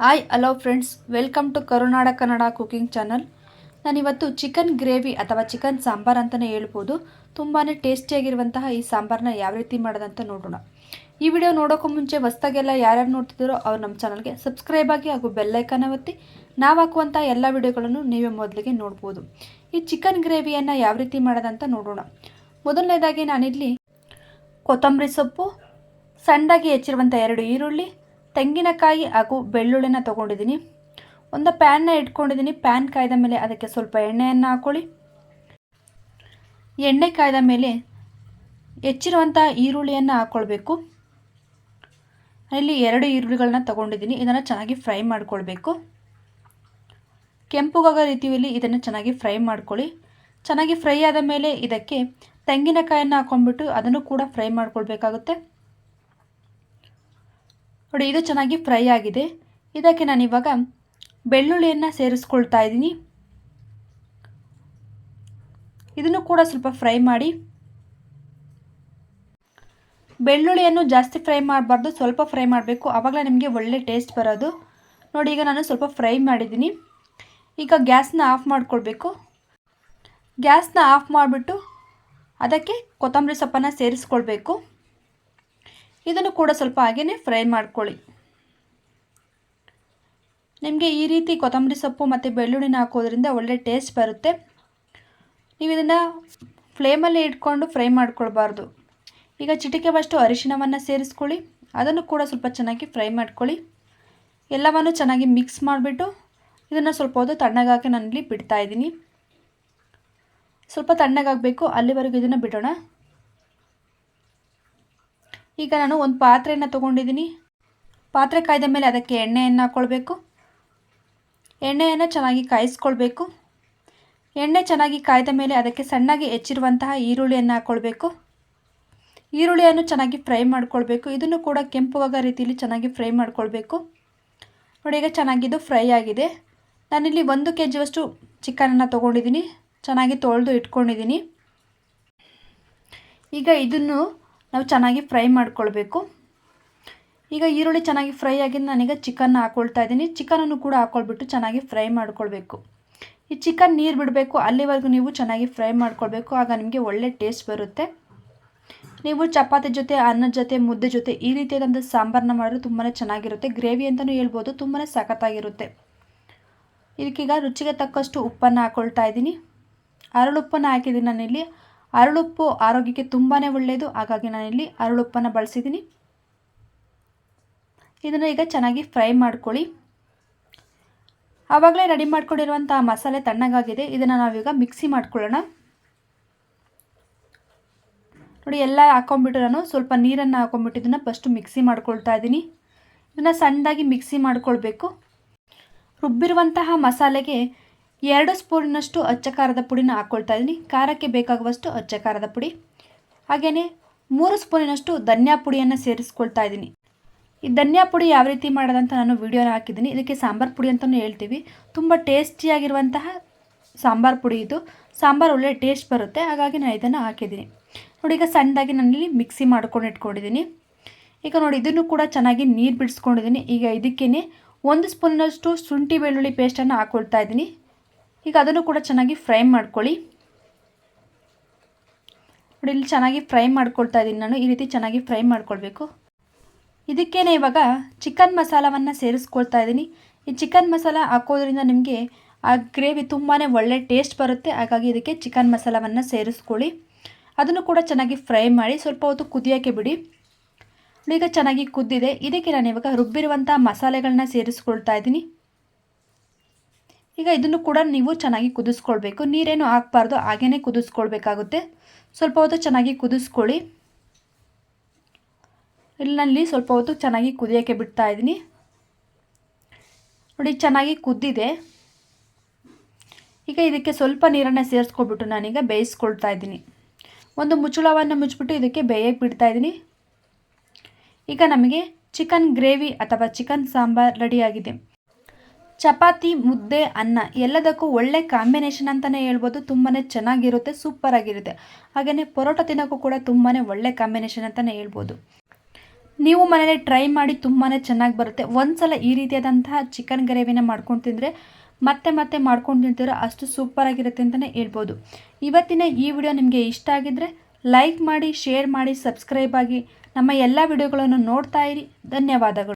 Hi hello friends welcome to Karunada Kannada cooking channel ನಾನಿವತ್ತು chicken gravy ಅಥವಾ chicken sambar ಅಂತಲೇ ಹೇಳ್ಬೋದು. ತುಂಬಾ ಟೇಸ್ಟಿಯಾಗಿರುವಂತಹ ಈ ಸಾಂಬಾರನ್ನ ಯಾವ ರೀತಿ ಮಾಡೋದಂತ ನೋಡೋಣ. ಈ ವಿಡಿಯೋ ನೋಡೋಕ್ಕೂ ಮುಂಚೆ ಹೊಸ್ದಾಗೆಲ್ಲ ಯಾರ್ಯಾರು ನೋಡ್ತಿದ್ದೀರೋ ಅವ್ರು ನಮ್ಮ ಚಾನಲ್ಗೆ ಸಬ್ಸ್ಕ್ರೈಬ್ ಆಗಿ ಹಾಗೂ ಬೆಲ್ಲೈಕನ್ನ ಒತ್ತಿ ನಾವು ಹಾಕುವಂಥ ಎಲ್ಲ ವಿಡಿಯೋಗಳನ್ನು ನೀವೇ ಮೊದಲಿಗೆ ನೋಡ್ಬೋದು. ಈ ಚಿಕನ್ ಗ್ರೇವಿಯನ್ನು ಯಾವ ರೀತಿ ಮಾಡೋದಂತ ನೋಡೋಣ. ಮೊದಲನೇದಾಗಿ ನಾನಿಲ್ಲಿ ಕೊತ್ತಂಬರಿ ಸೊಪ್ಪು, ಸಣ್ಣದಾಗಿ ಹೆಚ್ಚಿರುವಂಥ ಎರಡು ಈರುಳ್ಳಿ ತೆಂಗಿನಕಾಯಿ ಹಾಗೂ ಬೆಳ್ಳುಳ್ಳಿನ ತೊಗೊಂಡಿದ್ದೀನಿ. ಒಂದು ಪ್ಯಾನ್ನ ಇಟ್ಕೊಂಡಿದ್ದೀನಿ. ಪ್ಯಾನ್ ಕಾಯ್ದ ಮೇಲೆ ಅದಕ್ಕೆ ಸ್ವಲ್ಪ ಎಣ್ಣೆಯನ್ನು ಹಾಕ್ಕೊಳ್ಳಿ ಎಣ್ಣೆ ಕಾಯ್ದ ಮೇಲೆ ಹೆಚ್ಚಿರುವಂಥ ಈರುಳ್ಳಿಯನ್ನು ಹಾಕ್ಕೊಳ್ಬೇಕು ಇಲ್ಲಿ ಎರಡು ಈರುಳ್ಳಿಗಳನ್ನ ತೊಗೊಂಡಿದ್ದೀನಿ. ಇದನ್ನು ಚೆನ್ನಾಗಿ ಫ್ರೈ ಮಾಡ್ಕೊಳ್ಬೇಕು. ಕೆಂಪುಗಾಗೋ ರೀತಿಯಲ್ಲಿ ಇದನ್ನು ಚೆನ್ನಾಗಿ ಫ್ರೈ ಮಾಡ್ಕೊಳ್ಳಿ. ಚೆನ್ನಾಗಿ ಫ್ರೈ ಆದ ಮೇಲೆ ಇದಕ್ಕೆ ತೆಂಗಿನಕಾಯನ್ನು ಹಾಕ್ಕೊಂಡ್ಬಿಟ್ಟು ಅದನ್ನು ಕೂಡ ಫ್ರೈ ಮಾಡ್ಕೊಳ್ಬೇಕಾಗುತ್ತೆ. ನೋಡಿ, ಇದು ಚೆನ್ನಾಗಿ ಫ್ರೈ ಆಗಿದೆ. ಇದಕ್ಕೆ ನಾನು ಇವಾಗ ಬೆಳ್ಳುಳ್ಳಿಯನ್ನು ಸೇರಿಸ್ಕೊಳ್ತಾ ಇದ್ದೀನಿ. ಇದನ್ನು ಕೂಡ ಸ್ವಲ್ಪ ಫ್ರೈ ಮಾಡಿ. ಬೆಳ್ಳುಳ್ಳಿಯನ್ನು ಜಾಸ್ತಿ ಫ್ರೈ ಮಾಡಬಾರ್ದು, ಸ್ವಲ್ಪ ಫ್ರೈ ಮಾಡಬೇಕು. ಆವಾಗಲೇ ನಿಮಗೆ ಒಳ್ಳೆ ಟೇಸ್ಟ್ ಬರೋದು. ನೋಡಿ, ಈಗ ನಾನು ಸ್ವಲ್ಪ ಫ್ರೈ ಮಾಡಿದ್ದೀನಿ. ಈಗ ಗ್ಯಾಸ್ನ ಆಫ್ ಮಾಡಿಕೊಳ್ಬೇಕು. ಗ್ಯಾಸ್ನ ಆಫ್ ಮಾಡಿಬಿಟ್ಟು ಅದಕ್ಕೆ ಕೊತ್ತಂಬರಿ ಸೊಪ್ಪನ್ನು ಸೇರಿಸ್ಕೊಳ್ಬೇಕು. ಇದನ್ನು ಕೂಡ ಸ್ವಲ್ಪ ಹಾಗೆಯೇ ಫ್ರೈ ಮಾಡ್ಕೊಳ್ಳಿ. ನಿಮಗೆ ಈ ರೀತಿ ಕೊತ್ತಂಬರಿ ಸೊಪ್ಪು ಮತ್ತು ಬೆಳ್ಳುಳ್ಳಿನ ಹಾಕೋದ್ರಿಂದ ಒಳ್ಳೆ ಟೇಸ್ಟ್ ಬರುತ್ತೆ. ನೀವು ಇದನ್ನು ಫ್ಲೇಮಲ್ಲಿ ಇಟ್ಕೊಂಡು ಫ್ರೈ ಮಾಡ್ಕೊಳ್ಬಾರ್ದು. ಈಗ ಚಿಟಿಕೆ ಬಷ್ಟು ಅರಿಶಿಣವನ್ನು ಸೇರಿಸ್ಕೊಳ್ಳಿ. ಅದನ್ನು ಕೂಡ ಸ್ವಲ್ಪ ಚೆನ್ನಾಗಿ ಫ್ರೈ ಮಾಡ್ಕೊಳ್ಳಿ. ಎಲ್ಲವನ್ನು ಚೆನ್ನಾಗಿ ಮಿಕ್ಸ್ ಮಾಡಿಬಿಟ್ಟು ಇದನ್ನು ಸ್ವಲ್ಪ ಹೊತ್ತು ತಣ್ಣಗಾಕಿ ನಾನಿಲ್ಲಿ ಬಿಡ್ತಾ ಇದ್ದೀನಿ. ಸ್ವಲ್ಪ ತಣ್ಣಗಾಗಬೇಕು, ಅಲ್ಲಿವರೆಗೂ ಇದನ್ನು ಬಿಡೋಣ. ಈಗ ನಾನು ಒಂದು ಪಾತ್ರೆಯನ್ನು ತೊಗೊಂಡಿದ್ದೀನಿ. ಪಾತ್ರೆ ಕಾಯ್ದ ಮೇಲೆ ಅದಕ್ಕೆ ಎಣ್ಣೆಯನ್ನು ಹಾಕ್ಕೊಳ್ಬೇಕು ಎಣ್ಣೆಯನ್ನು ಚೆನ್ನಾಗಿ ಕಾಯಿಸ್ಕೊಳ್ಬೇಕು. ಎಣ್ಣೆ ಚೆನ್ನಾಗಿ ಕಾಯ್ದ ಮೇಲೆ ಅದಕ್ಕೆ ಸಣ್ಣಗೆ ಹೆಚ್ಚಿರುವಂತಹ ಈರುಳ್ಳಿಯನ್ನು ಹಾಕ್ಕೊಳ್ಬೇಕು ಈರುಳ್ಳಿಯನ್ನು ಚೆನ್ನಾಗಿ ಫ್ರೈ ಮಾಡ್ಕೊಳ್ಬೇಕು. ಇದನ್ನು ಕೂಡ ಕೆಂಪುವಾಗ ರೀತಿಯಲ್ಲಿ ಚೆನ್ನಾಗಿ ಫ್ರೈ ಮಾಡ್ಕೊಳ್ಬೇಕು. ನೋಡಿ, ಈಗ ಚೆನ್ನಾಗಿದ್ದು ಫ್ರೈ ಆಗಿದೆ. ನಾನಿಲ್ಲಿ ಒಂದು ಕೆ ಜಿಯಷ್ಟು ಚಿಕನನ್ನು ತೊಗೊಂಡಿದ್ದೀನಿ. ಚೆನ್ನಾಗಿ ತೊಳೆದು ಇಟ್ಕೊಂಡಿದ್ದೀನಿ. ಈಗ ಇದನ್ನು ನಾವು ಚೆನ್ನಾಗಿ ಫ್ರೈ ಮಾಡ್ಕೊಳ್ಬೇಕು. ಈಗ ಈರುಳ್ಳಿ ಚೆನ್ನಾಗಿ ಫ್ರೈ ಆಗಿದ್ದು ನಾನೀಗ ಚಿಕನ್ ಹಾಕ್ಕೊಳ್ತಾ ಇದ್ದೀನಿ. ಚಿಕನನ್ನು ಕೂಡ ಹಾಕ್ಕೊಳ್ಬಿಟ್ಟು ಚೆನ್ನಾಗಿ ಫ್ರೈ ಮಾಡ್ಕೊಳ್ಬೇಕು. ಈ ಚಿಕನ್ ನೀರು ಬಿಡಬೇಕು. ಅಲ್ಲಿವರೆಗೂ ನೀವು ಚೆನ್ನಾಗಿ ಫ್ರೈ ಮಾಡ್ಕೊಳ್ಬೇಕು. ಆಗ ನಿಮಗೆ ಒಳ್ಳೆ ಟೇಸ್ಟ್ ಬರುತ್ತೆ. ನೀವು ಚಪಾತಿ ಜೊತೆ ಅನ್ನದ ಜೊತೆ, ಮುದ್ದೆ ಜೊತೆ ಈ ರೀತಿಯಾದಂಥ ಸಾಂಬಾರನ್ನ ಮಾಡಿದ್ರೆ ತುಂಬಾ ಚೆನ್ನಾಗಿರುತ್ತೆ. ಗ್ರೇವಿ ಅಂತಲೂ ಹೇಳ್ಬೋದು. ತುಂಬಾ ಸಖತ್ತಾಗಿರುತ್ತೆ. ಇದಕ್ಕೀಗ ರುಚಿಗೆ ತಕ್ಕಷ್ಟು ಉಪ್ಪನ್ನು ಹಾಕ್ಕೊಳ್ತಾ ಇದ್ದೀನಿ. ಅರಳುಪ್ಪನ್ನು ಹಾಕಿದ್ದೀನಿ ನಾನಿಲ್ಲಿ. ಅರಳುಪ್ಪು ಆರೋಗ್ಯಕ್ಕೆ ತುಂಬಾ ಒಳ್ಳೆಯದು ಹಾಗಾಗಿ ನಾನಿಲ್ಲಿ ಅರಳುಪ್ಪನ್ನು ಬಳಸಿದ್ದೀನಿ. ಇದನ್ನು ಈಗ ಚೆನ್ನಾಗಿ ಫ್ರೈ ಮಾಡ್ಕೊಳ್ಳಿ. ಆವಾಗಲೇ ರೆಡಿ ಮಾಡ್ಕೊಂಡಿರುವಂಥ ಮಸಾಲೆ ತಣ್ಣಗಾಗಿದೆ. ಇದನ್ನು ನಾವೀಗ ಮಿಕ್ಸಿ ಮಾಡ್ಕೊಳ್ಳೋಣ. ನೋಡಿ, ಎಲ್ಲ ಹಾಕೊಂಡ್ಬಿಟ್ಟು ನಾನು ಸ್ವಲ್ಪ ನೀರನ್ನು ಹಾಕೊಂಡ್ಬಿಟ್ಟು ಇದನ್ನು ಫಸ್ಟು ಮಿಕ್ಸಿ ಮಾಡ್ಕೊಳ್ತಾ ಇದ್ದೀನಿ. ಇದನ್ನು ಸಣ್ಣದಾಗಿ ಮಿಕ್ಸಿ ಮಾಡ್ಕೊಳ್ಬೇಕು. ರುಬ್ಬಿರುವಂತಹ ಮಸಾಲೆಗೆ ಎರಡು ಸ್ಪೂನ್ನಷ್ಟು ಅಚ್ಚ ಖಾರದ ಪುಡಿನ ಹಾಕ್ಕೊಳ್ತಾ ಇದ್ದೀನಿ. ಖಾರಕ್ಕೆ ಬೇಕಾಗುವಷ್ಟು ಅಚ್ಚ ಖಾರದ ಪುಡಿ. ಹಾಗೆಯೇ ಮೂರು ಸ್ಪೂನಿನಷ್ಟು ಧನ್ಯಾ ಪುಡಿಯನ್ನು ಸೇರಿಸ್ಕೊಳ್ತಾ ಇದ್ದೀನಿ. ಈ ಧನ್ಯಾ ಪುಡಿ ಯಾವ ರೀತಿ ಮಾಡೋದಂತ ನಾನು ವೀಡಿಯೋನ ಹಾಕಿದ್ದೀನಿ. ಇದಕ್ಕೆ ಸಾಂಬಾರು ಪುಡಿ ಅಂತಲೂ ಹೇಳ್ತೀವಿ. ತುಂಬ ಟೇಸ್ಟಿಯಾಗಿರುವಂತಹ ಸಾಂಬಾರು ಪುಡಿ ಇದು. ಸಾಂಬಾರು ಒಳ್ಳೆ ಟೇಸ್ಟ್ ಬರುತ್ತೆ. ಹಾಗಾಗಿ ನಾನು ಇದನ್ನು ಹಾಕಿದ್ದೀನಿ. ನೋಡಿ, ಈಗ ಸಣ್ಣದಾಗಿ ನಾನಿಲ್ಲಿ ಮಿಕ್ಸಿ ಮಾಡ್ಕೊಂಡು ಇಟ್ಕೊಂಡಿದ್ದೀನಿ. ಈಗ ನೋಡಿ, ಇದನ್ನು ಕೂಡ ಚೆನ್ನಾಗಿ ನೀರು ಬಿಡಿಸ್ಕೊಂಡಿದ್ದೀನಿ. ಈಗ ಇದಕ್ಕೇ ಒಂದು ಸ್ಪೂನಷ್ಟು ಶುಂಠಿ ಬೆಳ್ಳುಳ್ಳಿ ಪೇಸ್ಟನ್ನು ಹಾಕ್ಕೊಳ್ತಾ ಇದ್ದೀನಿ. ಈಗ ಅದನ್ನು ಕೂಡ ಚೆನ್ನಾಗಿ ಫ್ರೈ ಮಾಡ್ಕೊಳ್ಳಿ. ನೋಡಿ, ಇಲ್ಲಿ ಚೆನ್ನಾಗಿ ಫ್ರೈ ಮಾಡ್ಕೊಳ್ತಾ ಇದ್ದೀನಿ ನಾನು. ಈ ರೀತಿ ಚೆನ್ನಾಗಿ ಫ್ರೈ ಮಾಡ್ಕೊಳ್ಬೇಕು. ಇದಕ್ಕೇನೆ ಇವಾಗ ಚಿಕನ್ ಮಸಾಲವನ್ನು ಸೇರಿಸ್ಕೊಳ್ತಾ ಇದ್ದೀನಿ. ಈ ಚಿಕನ್ ಮಸಾಲ ಹಾಕೋದ್ರಿಂದ ನಿಮಗೆ ಆ ಗ್ರೇವಿ ತುಂಬಾ ಒಳ್ಳೆ ಟೇಸ್ಟ್ ಬರುತ್ತೆ. ಹಾಗಾಗಿ ಇದಕ್ಕೆ ಚಿಕನ್ ಮಸಾಲವನ್ನು ಸೇರಿಸ್ಕೊಳ್ಳಿ. ಅದನ್ನು ಕೂಡ ಚೆನ್ನಾಗಿ ಫ್ರೈ ಮಾಡಿ ಸ್ವಲ್ಪ ಹೊತ್ತು ಕುದಿಯೋಕ್ಕೆ ಬಿಡಿ. ಈಗ ಚೆನ್ನಾಗಿ ಕುದ್ದಿದೆ. ಇದಕ್ಕೆ ನಾನು ಇವಾಗ ರುಬ್ಬಿರುವಂಥ ಮಸಾಲೆಗಳನ್ನ ಸೇರಿಸ್ಕೊಳ್ತಾ ಇದ್ದೀನಿ. ಈಗ ಇದನ್ನು ಕೂಡ ನೀವು ಚೆನ್ನಾಗಿ ಕುದಿಸ್ಕೊಳ್ಬೇಕು. ನೀರೇನು ಹಾಕ್ಬಾರ್ದು ಹಾಗೇ ಕುದಿಸ್ಕೊಳ್ಬೇಕಾಗುತ್ತೆ. ಸ್ವಲ್ಪ ಹೊತ್ತು ಚೆನ್ನಾಗಿ ಕುದಿಸ್ಕೊಳ್ಳಿ. ಇಲ್ಲಿನಲ್ಲಿ ಸ್ವಲ್ಪ ಹೊತ್ತು ಚೆನ್ನಾಗಿ ಕುದಿಯೋಕ್ಕೆ ಬಿಡ್ತಾ ಇದ್ದೀನಿ. ನೋಡಿ, ಚೆನ್ನಾಗಿ ಕುದ್ದಿದೆ. ಈಗ ಇದಕ್ಕೆ ಸ್ವಲ್ಪ ನೀರನ್ನು ಸೇರಿಸ್ಕೊಬಿಟ್ಟು ನಾನೀಗ ಬೇಯಿಸ್ಕೊಳ್ತಾ ಇದ್ದೀನಿ. ಒಂದು ಮುಚ್ಚುಳವನ್ನು ಮುಚ್ಚಿಬಿಟ್ಟು ಇದಕ್ಕೆ ಬೇಯಕ್ಕೆ ಬಿಡ್ತಾ ಇದ್ದೀನಿ. ಈಗ ನಮಗೆ ಚಿಕನ್ ಗ್ರೇವಿ ಅಥವಾ ಚಿಕನ್ ಸಾಂಬಾರ್ ರೆಡಿಯಾಗಿದೆ ಚಪಾತಿ, ಮುದ್ದೆ, ಅನ್ನ ಎಲ್ಲದಕ್ಕೂ ಒಳ್ಳೆ ಕಾಂಬಿನೇಷನ್ ಅಂತಲೇ ಹೇಳ್ಬೋದು. ತುಂಬಾ ಚೆನ್ನಾಗಿರುತ್ತೆ ಸೂಪರಾಗಿರುತ್ತೆ ಹಾಗೆಯೇ ಪರೋಟ ತಿನ್ನೋಕ್ಕೂ ಕೂಡ ತುಂಬಾ ಒಳ್ಳೆ ಕಾಂಬಿನೇಷನ್ ಅಂತಲೇ ಹೇಳ್ಬೋದು. ನೀವು ಮನೇಲಿ ಟ್ರೈ ಮಾಡಿ ತುಂಬಾ ಚೆನ್ನಾಗಿ ಬರುತ್ತೆ. ಒಂದು ಸಲ ಈ ರೀತಿಯಾದಂತಹ ಚಿಕನ್ ಗ್ರೇವಿನ ಮಾಡ್ಕೊಂಡು ತಿಂದರೆ ಮತ್ತೆ ಮತ್ತೆ ಮಾಡ್ಕೊಂಡು ತಿಂತೀರೋ ಅಷ್ಟು ಸೂಪರಾಗಿರುತ್ತೆ ಅಂತಲೇ ಹೇಳ್ಬೋದು. ಇವತ್ತಿನ ಈ ವಿಡಿಯೋ ನಿಮಗೆ ಇಷ್ಟ ಆಗಿದ್ದರೆ ಲೈಕ್ ಮಾಡಿ ಶೇರ್ ಮಾಡಿ ಸಬ್ಸ್ಕ್ರೈಬ್ ಆಗಿ ನಮ್ಮ ಎಲ್ಲ ವಿಡಿಯೋಗಳನ್ನು ನೋಡ್ತಾ ಇರಿ. ಧನ್ಯವಾದಗಳು.